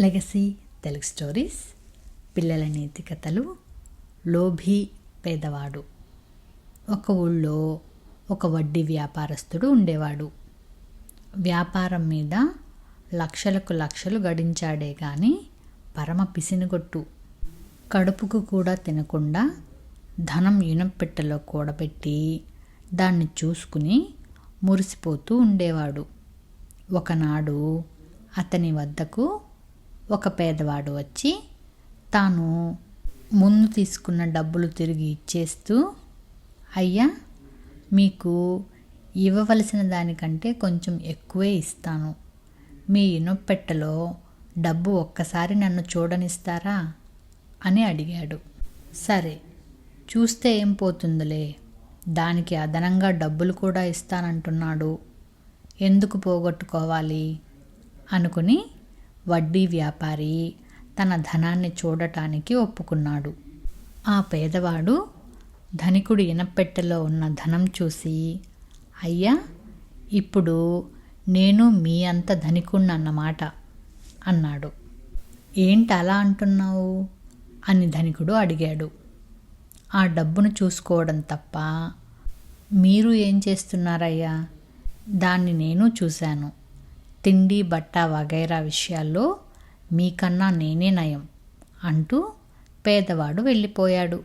Legacy Telugu stories పిల్లల నీతి కథలు లోభీ పేదవాడు. ఒక ఊళ్ళో ఒక వడ్డీ వ్యాపారస్తుడు ఉండేవాడు. వ్యాపారం మీద లక్షలకు లక్షలు గడించాడే కానీ పరమ పిసినగొట్టు. కడుపుకు కూడా తినకుండా ధనం ఇనపెట్టెలో కూడబెట్టి దాన్ని చూసుకుని మురిసిపోతూ ఉండేవాడు. ఒకనాడు అతని వద్దకు ఒక పేదవాడు వచ్చి తాను ముందు తీసుకున్న డబ్బులు తిరిగి ఇచ్చేస్తూ అయ్యా మీకు ఇవ్వవలసిన దానికంటే కొంచెం ఎక్కువే ఇస్తాను. మీ ఇనొప్పెట్టలో డబ్బు ఒక్కసారి నన్ను చూడనిస్తారా? అని అడిగాడు. సరే చూస్తే ఏం పోతుందిలే. దానికి అదనంగా డబ్బులు కూడా ఇస్తానంటున్నాడు. ఎందుకు పోగొట్టుకోవాలి? అనుకుని వడ్డీ వ్యాపారి తన ధనాన్ని చూడటానికి ఒప్పుకున్నాడు. ఆ పేదవాడు ధనికుడి ఇనపెట్టెలో ఉన్న ధనం చూసి అయ్యా ఇప్పుడు నేను మీ అంత ధనికుణ్ణన్నమాట అన్నాడు. ఏంటి అలా అంటున్నావు? అని ధనికుడు అడిగాడు. ఆ డబ్బును చూసుకోవడం తప్ప మీరు ఏం చేస్తున్నారయ్యా? దాన్ని నేను చూశాను. తిండి బట్ట వగైరా విషయాల్లో మీకన్నా నేనే నయం అంటూ పేదవాడు వెళ్ళిపోయాడు.